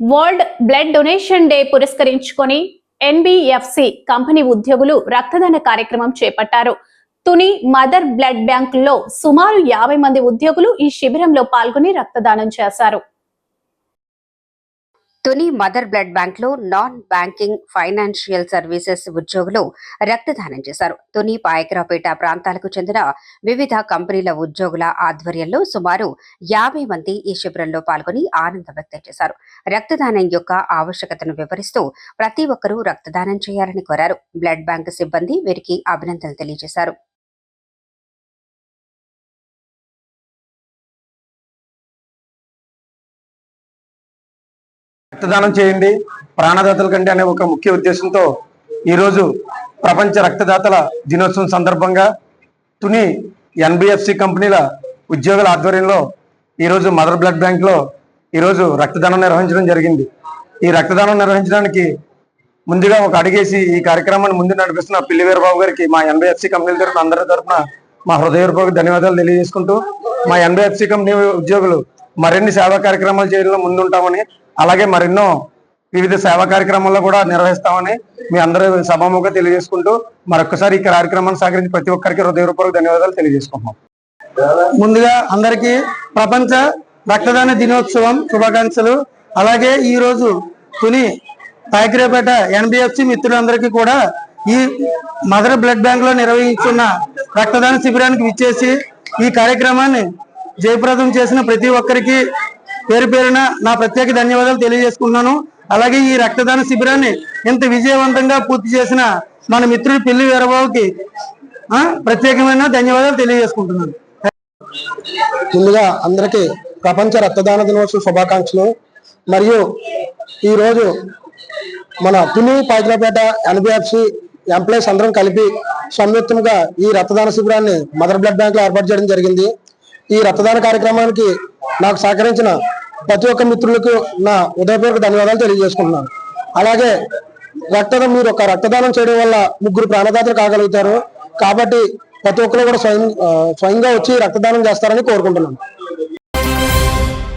World blood donation day పురస్కరించుకొని NBFC company ఉద్యోగులు రక్తదాన కార్యక్రమం చేపట్టారు. తుని మదర్ బ్లడ్ బ్యాంకుల్లో సుమారు యాభై మంది ఉద్యోగులు ఈ శిబిరంలో పాల్గొని రక్తదానం చేశారు. తుని మదర్ బ్లడ్ బ్యాంక్లో నాన్ బ్యాంకింగ్ ఫైనాన్షియల్ సర్వీసెస్ ఉద్యోగులు రక్తదానం చేశారు. తుని పాయకరావుపేట ప్రాంతాలకు చెందిన వివిధ కంపెనీల ఉద్యోగుల ఆధ్వర్యంలో సుమారు యాభై మంది ఈ శిబిరంలో పాల్గొని ఆనందం వ్యక్తం చేశారు. రక్తదానం యొక్క ఆవశ్యకతను వివరిస్తూ ప్రతి ఒక్కరూ రక్తదానం చేయాలని కోరారు. బ్లడ్ బ్యాంక్ సిబ్బంది వీరికి అభినందనలు తెలియజేశారు. రక్తదానం చేయండి. ప్రాణదాతల కంటే అనే ఒక ముఖ్య ఉద్దేశంతో ఈరోజు ప్రపంచ రక్తదాతల దినోత్సవం సందర్భంగా తుని ఎన్బిఎఫ్సి కంపెనీల ఉద్యోగుల ఆధ్వర్యంలో ఈరోజు మదర్ బ్లడ్ బ్యాంక్లో ఈరోజు రక్తదానం నిర్వహించడం జరిగింది. ఈ రక్తదానం నిర్వహించడానికి ముందుగా ఒక అడిగేసి ఈ కార్యక్రమాన్ని ముందు నడిపిస్తున్న పిల్లి వీరబాబు గారికి మా ఎన్బిఎఫ్సి కంపెనీల తరఫున అందరి తరఫున మా హృదయపూర్వక ధన్యవాదాలు తెలియజేసుకుంటూ మా ఎన్బిఎఫ్సి కంపెనీ ఉద్యోగులు మరిన్ని సేవా కార్యక్రమాలు చేయడంలో ముందుంటామని అలాగే మరెన్నో వివిధ సేవా కార్యక్రమాల్లో కూడా నిర్వహిస్తామని మీ అందరూ సభాముఖంగా తెలియజేసుకుంటూ మరొకసారి ఈ కార్యక్రమాన్ని సహకరించి ప్రతి ఒక్కరికి హృదయపూర్వక ధన్యవాదాలు తెలియజేసుకుంటున్నాం. ముందుగా అందరికీ ప్రపంచ రక్తదాన దినోత్సవం శుభాకాంక్షలు. అలాగే ఈ రోజు తుని తాకిరేపేట ఎన్బిఎఫ్సి మిత్రులందరికీ కూడా ఈ మదర్ బ్లడ్ బ్యాంక్లో నిర్వహించున్న రక్తదాన శిబిరానికి విచ్చేసి ఈ కార్యక్రమాన్ని జయప్రదం చేసిన ప్రతి ఒక్కరికి పేరు పేరున నా ప్రత్యేక ధన్యవాదాలు తెలియజేసుకుంటున్నాను. అలాగే ఈ రక్తదాన శిబిరాన్ని ఇంత విజయవంతంగా పూర్తి చేసిన మన మిత్రుడు పిల్లి వీరబాబుకి ప్రత్యేకమైన ధన్యవాదాలు తెలియజేసుకుంటున్నాను. ముందుగా అందరికీ ప్రపంచ రక్తదాన దినోత్సవ శుభాకాంక్షలు. మరియు ఈరోజు మన పిల్లి పాకిరాపేట ఎన్బిఎఫ్సి ఎంప్లాయీస్ అందరం కలిపి సంయుక్తంగా ఈ రక్తదాన శిబిరాన్ని మదర్ బ్లడ్ బ్యాంక్లో ఏర్పాటు చేయడం జరిగింది. ఈ రక్తదాన కార్యక్రమానికి నాకు సహకరించిన ప్రతి ఒక్క మిత్రులకు నా హృదయపూర్వక ధన్యవాదాలు తెలియజేసుకుంటున్నాను. అలాగే రక్తదానం మీరు ఒక రక్తదానం చేయడం వల్ల ముగ్గురు ప్రాణదాతలు కాగలుగుతారు. కాబట్టి ప్రతి ఒక్కరు కూడా స్వయం స్వయంగా వచ్చి రక్తదానం చేస్తారని కోరుకుంటున్నాను.